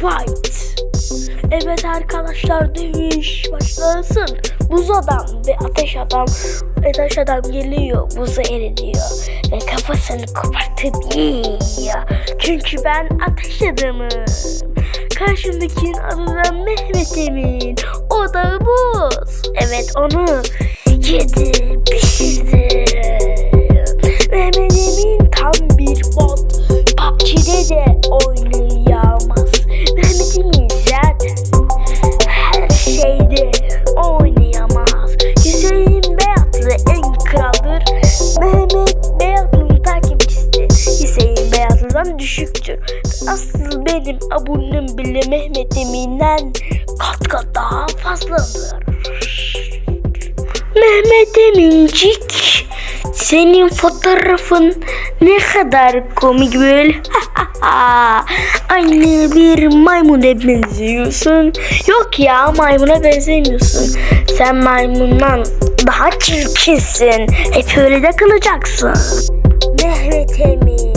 Fight. Evet arkadaşlar demiş başlasın. Buz adam ve ateş adam. Ateş adam geliyor buzu eritiyor. Ve kafasını kopartıp yiyor. Çünkü ben ateş adamım. Karşımdakinin adı da Mehmet Emin. O da buz. Evet onu yedi, pişirdi. Beyatlı'dan düşüktür. Asıl benim abonem bile Mehmet Emin'den kat kat daha fazladır. Mehmet Emincik senin fotoğrafın ne kadar komik böyle. Aynı bir maymuna benziyorsun. Yok ya maymuna benzemiyorsun. Sen maymundan daha çirkinsin. Hep öyle de kalacaksın. Mehmet Emin